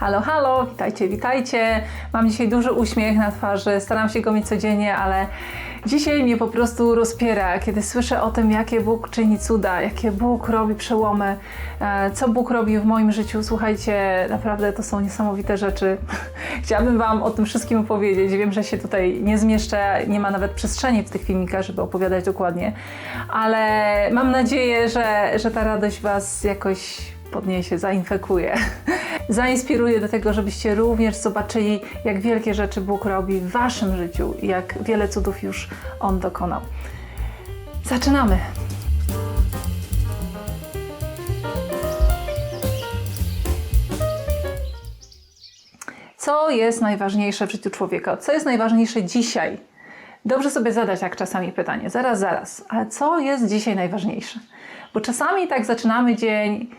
Halo, halo, witajcie, witajcie. Mam dzisiaj duży uśmiech na twarzy, staram się go mieć codziennie, ale dzisiaj mnie po prostu rozpiera, kiedy słyszę o tym, jakie Bóg czyni cuda, jakie Bóg robi przełomy, e, co Bóg robi w moim życiu. Słuchajcie, naprawdę to są niesamowite rzeczy. Chciałabym Wam o tym wszystkim opowiedzieć. Wiem, że się tutaj nie zmieszczę, nie ma nawet przestrzeni w tych filmikach, żeby opowiadać dokładnie, ale mam nadzieję, że, że ta radość Was jakoś podniesie, zainfekuje, zainspiruje do tego, żebyście również zobaczyli, jak wielkie rzeczy Bóg robi w Waszym życiu jak wiele cudów już On dokonał. Zaczynamy! Co jest najważniejsze w życiu człowieka? Co jest najważniejsze dzisiaj? Dobrze sobie zadać tak czasami pytanie, zaraz, zaraz, ale co jest dzisiaj najważniejsze? Bo czasami tak zaczynamy dzień,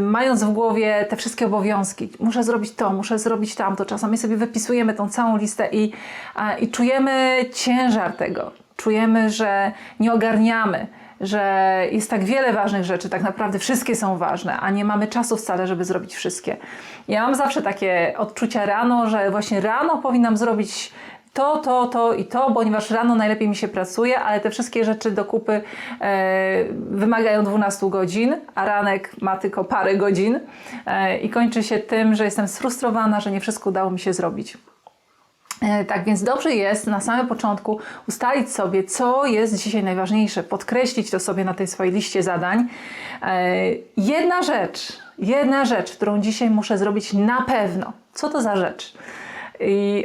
mając w głowie te wszystkie obowiązki. Muszę zrobić to, muszę zrobić tamto. Czasami sobie wypisujemy tą całą listę i, i czujemy ciężar tego. Czujemy, że nie ogarniamy, że jest tak wiele ważnych rzeczy, tak naprawdę wszystkie są ważne, a nie mamy czasu wcale, żeby zrobić wszystkie. Ja mam zawsze takie odczucia rano, że właśnie rano powinnam zrobić to, to, to i to, ponieważ rano najlepiej mi się pracuje, ale te wszystkie rzeczy do kupy e, wymagają 12 godzin, a ranek ma tylko parę godzin e, i kończy się tym, że jestem sfrustrowana, że nie wszystko udało mi się zrobić. E, Tak więc dobrze jest na samym początku ustalić sobie, co jest dzisiaj najważniejsze, podkreślić to sobie na tej swojej liście zadań. E, Jedna rzecz, jedna rzecz, którą dzisiaj muszę zrobić na pewno. Co to za rzecz? I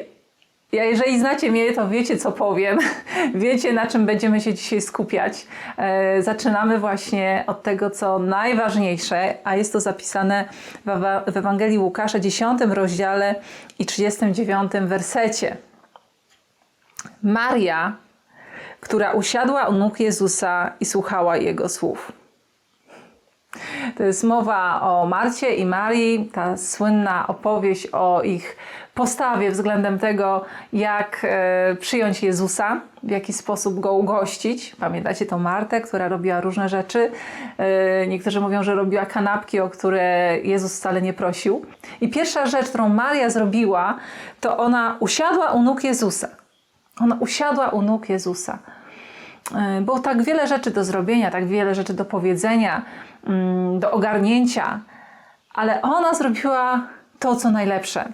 ja, jeżeli znacie mnie, to wiecie, co powiem. Wiecie, na czym będziemy się dzisiaj skupiać. E, zaczynamy właśnie od tego, co najważniejsze, a jest to zapisane w, w Ewangelii Łukasza, 10 rozdziale i 39 wersecie. Maria, która usiadła u nóg Jezusa i słuchała Jego słów. To jest mowa o Marcie i Marii, ta słynna opowieść o ich postawie względem tego, jak e, przyjąć Jezusa, w jaki sposób go ugościć. Pamiętacie tą Martę, która robiła różne rzeczy. E, niektórzy mówią, że robiła kanapki, o które Jezus wcale nie prosił. I pierwsza rzecz, którą Maria zrobiła, to ona usiadła u nóg Jezusa. Ona usiadła u nóg Jezusa. E, Było tak wiele rzeczy do zrobienia, tak wiele rzeczy do powiedzenia, mm, do ogarnięcia, ale ona zrobiła to, co najlepsze.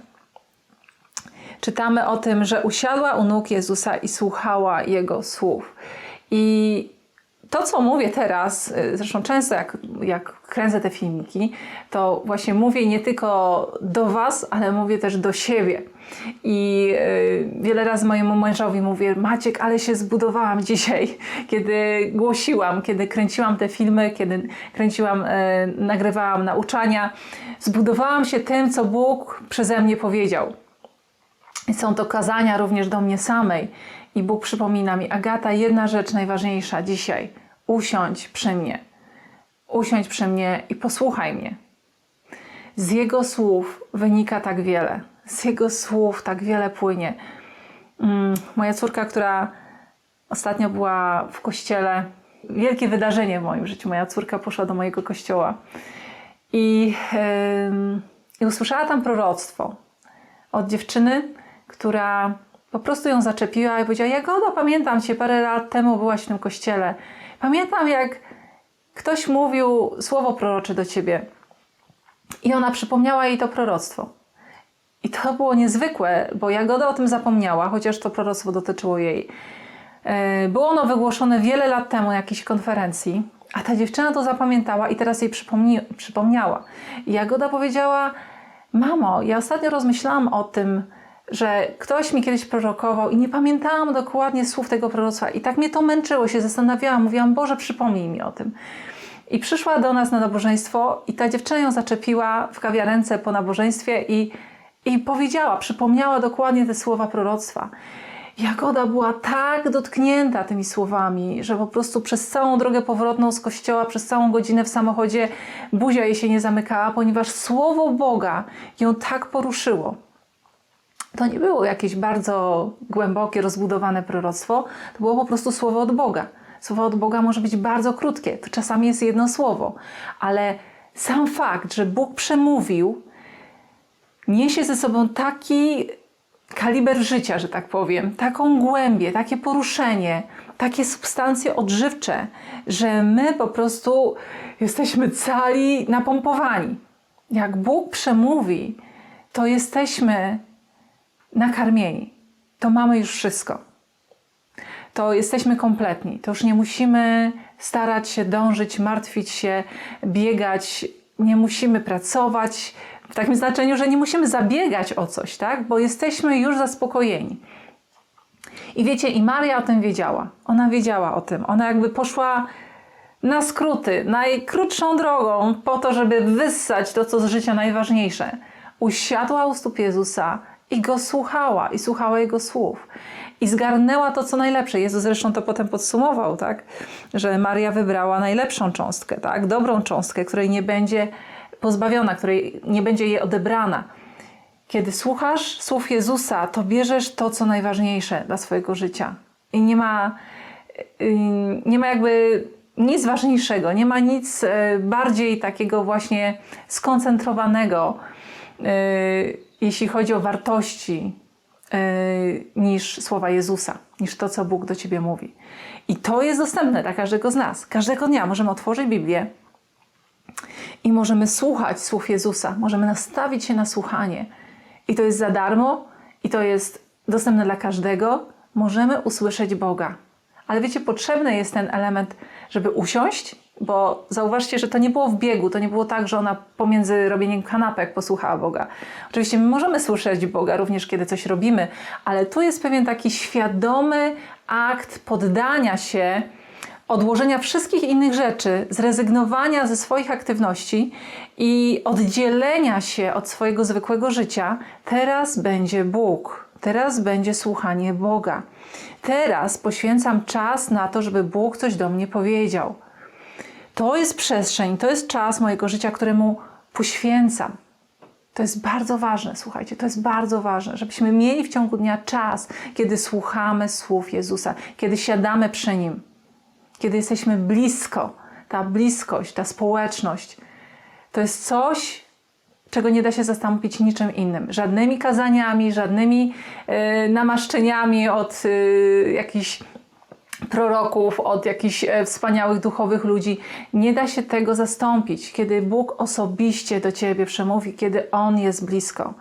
Czytamy o tym, że usiadła u nóg Jezusa i słuchała Jego słów. I to, co mówię teraz, y, zresztą często jak, jak kręcę te filmiki, to właśnie mówię nie tylko do Was, ale mówię też do siebie. I y, wiele razy mojemu mężowi mówię, Maciek, ale się zbudowałam dzisiaj, kiedy głosiłam, kiedy kręciłam te filmy, kiedy kręciłam, y, nagrywałam nauczania. Zbudowałam się tym, co Bóg przeze mnie powiedział. I są to kazania również do mnie samej. I Bóg przypomina mi, Agata, jedna rzecz najważniejsza dzisiaj. Usiądź przy mnie. Usiądź przy mnie i posłuchaj mnie. Z Jego słów wynika tak wiele. Z Jego słów tak wiele płynie. Mm, moja córka, która ostatnio była w kościele, wielkie wydarzenie w moim życiu. Moja córka poszła do mojego kościoła i, i usłyszała tam proroctwo od dziewczyny, która po prostu ją zaczepiła i powiedziała: Jagoda, pamiętam cię, parę lat temu byłaś w tym kościele. Pamiętam, jak ktoś mówił słowo prorocze do ciebie. I ona przypomniała jej to proroctwo. I to było niezwykłe, bo Jagoda o tym zapomniała, chociaż to proroctwo dotyczyło jej. E, Było ono wygłoszone wiele lat temu na jakiejś konferencji, a ta dziewczyna to zapamiętała i teraz jej przypomni- przypomniała. I Jagoda powiedziała: Mamo, ja ostatnio rozmyślałam o tym, że ktoś mi kiedyś prorokował i nie pamiętałam dokładnie słów tego proroctwa. I tak mnie to męczyło, się zastanawiałam, mówiłam: Boże, przypomnij mi o tym. I przyszła do nas na nabożeństwo i ta dziewczyna ją zaczepiła w kawiarence po nabożeństwie i, i powiedziała, przypomniała dokładnie te słowa proroctwa. Jagoda była tak dotknięta tymi słowami, że po prostu przez całą drogę powrotną z kościoła, przez całą godzinę w samochodzie buzia jej się nie zamykała, ponieważ słowo Boga ją tak poruszyło. To nie było jakieś bardzo głębokie, rozbudowane proroctwo, to było po prostu słowo od Boga. Słowo od Boga może być bardzo krótkie, to czasami jest jedno słowo, ale sam fakt, że Bóg przemówił, niesie ze sobą taki kaliber życia, że tak powiem, taką głębię, takie poruszenie, takie substancje odżywcze, że my po prostu jesteśmy cali napompowani. Jak Bóg przemówi, to jesteśmy nakarmieni. To mamy już wszystko. To jesteśmy kompletni. To już nie musimy starać się dążyć, martwić się, biegać. Nie musimy pracować w takim znaczeniu, że nie musimy zabiegać o coś, tak? Bo jesteśmy już zaspokojeni. I wiecie, i Maria o tym wiedziała. Ona wiedziała o tym. Ona jakby poszła na skróty, najkrótszą drogą po to, żeby wyssać to, co z życia najważniejsze. Usiadła u stóp Jezusa i go słuchała, i słuchała jego słów. I zgarnęła to, co najlepsze. Jezus zresztą to potem podsumował, tak? Że Maria wybrała najlepszą cząstkę, tak? Dobrą cząstkę, której nie będzie pozbawiona, której nie będzie jej odebrana. Kiedy słuchasz słów Jezusa, to bierzesz to, co najważniejsze dla swojego życia. I nie ma, yy, nie ma jakby nic ważniejszego, nie ma nic yy, bardziej takiego właśnie skoncentrowanego, yy, jeśli chodzi o wartości, niż słowa Jezusa, niż to, co Bóg do ciebie mówi. I to jest dostępne dla każdego z nas. Każdego dnia możemy otworzyć Biblię i możemy słuchać słów Jezusa, możemy nastawić się na słuchanie. I to jest za darmo, i to jest dostępne dla każdego. Możemy usłyszeć Boga. Ale wiecie, potrzebny jest ten element, żeby usiąść, bo zauważcie, że to nie było w biegu, to nie było tak, że ona pomiędzy robieniem kanapek posłuchała Boga. Oczywiście my możemy słyszeć Boga również, kiedy coś robimy, ale tu jest pewien taki świadomy akt poddania się, odłożenia wszystkich innych rzeczy, zrezygnowania ze swoich aktywności i oddzielenia się od swojego zwykłego życia. Teraz będzie Bóg, teraz będzie słuchanie Boga. Teraz poświęcam czas na to, żeby Bóg coś do mnie powiedział. To jest przestrzeń, to jest czas mojego życia, któremu poświęcam. To jest bardzo ważne, słuchajcie, to jest bardzo ważne, żebyśmy mieli w ciągu dnia czas, kiedy słuchamy słów Jezusa, kiedy siadamy przy Nim, kiedy jesteśmy blisko. Ta bliskość, ta społeczność, to jest coś, czego nie da się zastąpić niczym innym. Żadnymi kazaniami, żadnymi y, namaszczeniami od y, jakichś proroków, od jakichś e, wspaniałych duchowych ludzi. Nie da się tego zastąpić, kiedy Bóg osobiście do ciebie przemówi, kiedy On jest blisko.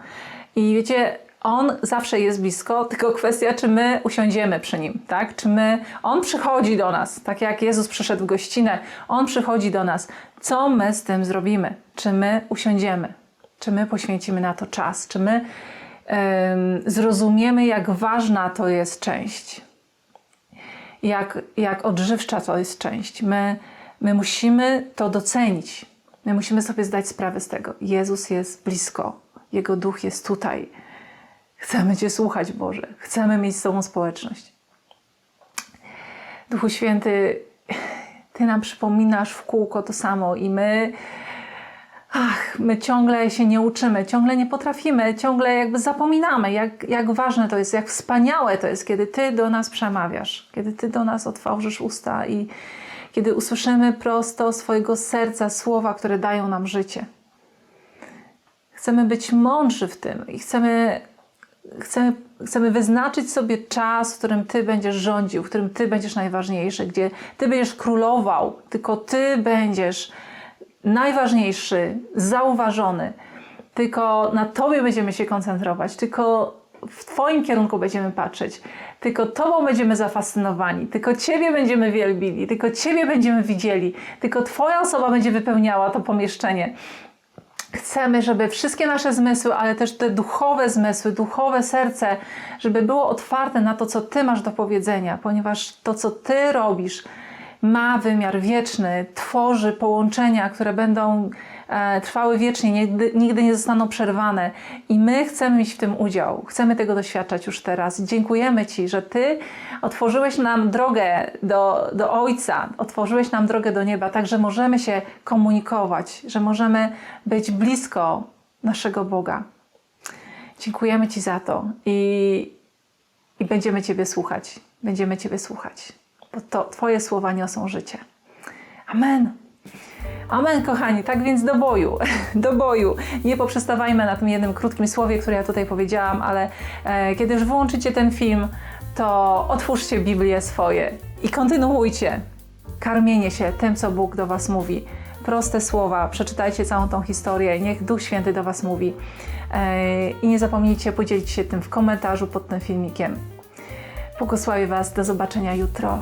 I wiecie, on zawsze jest blisko, tylko kwestia, czy my usiądziemy przy nim, tak? Czy my, on przychodzi do nas, tak jak Jezus przyszedł w gościnę, on przychodzi do nas. Co my z tym zrobimy? Czy my usiądziemy? Czy my poświęcimy na to czas? Czy my um, zrozumiemy, jak ważna to jest część? Jak, jak odżywcza to jest część. My, my musimy to docenić. My musimy sobie zdać sprawę z tego. Jezus jest blisko, Jego duch jest tutaj. Chcemy Cię słuchać, Boże. Chcemy mieć z Tobą społeczność. Duchu Święty, Ty nam przypominasz w kółko to samo i my ach, my ciągle się nie uczymy, ciągle nie potrafimy, ciągle jakby zapominamy, jak, jak ważne to jest, jak wspaniałe to jest, kiedy Ty do nas przemawiasz, kiedy Ty do nas otworzysz usta i kiedy usłyszymy prosto swojego serca słowa, które dają nam życie. Chcemy być mądrzy w tym i chcemy, chcemy, chcemy wyznaczyć sobie czas, w którym Ty będziesz rządził, w którym Ty będziesz najważniejszy, gdzie Ty będziesz królował, tylko Ty będziesz najważniejszy, zauważony. Tylko na Tobie będziemy się koncentrować, tylko w Twoim kierunku będziemy patrzeć, tylko Tobą będziemy zafascynowani, tylko Ciebie będziemy wielbili, tylko Ciebie będziemy widzieli, tylko Twoja osoba będzie wypełniała to pomieszczenie. Chcemy, żeby wszystkie nasze zmysły, ale też te duchowe zmysły, duchowe serce, żeby było otwarte na to, co Ty masz do powiedzenia, ponieważ to, co Ty robisz, ma wymiar wieczny, tworzy połączenia, które będą e, trwały wiecznie, nigdy, nigdy nie zostaną przerwane. I my chcemy mieć w tym udział, chcemy tego doświadczać już teraz. Dziękujemy Ci, że Ty otworzyłeś nam drogę do, do Ojca, otworzyłeś nam drogę do nieba, tak że możemy się komunikować, że możemy być blisko naszego Boga. Dziękujemy Ci za to i, i będziemy Ciebie słuchać. Będziemy Ciebie słuchać bo to Twoje słowa niosą życie. Amen. Amen, kochani, tak więc do boju, do boju. Nie poprzestawajmy na tym jednym krótkim słowie, które ja tutaj powiedziałam, ale e, kiedy już wyłączycie ten film, to otwórzcie Biblię swoje i kontynuujcie karmienie się tym, co Bóg do Was mówi. Proste słowa, przeczytajcie całą tą historię, niech Duch Święty do Was mówi. E, I nie zapomnijcie podzielić się tym w komentarzu pod tym filmikiem. Błogosławię Was, do zobaczenia jutro.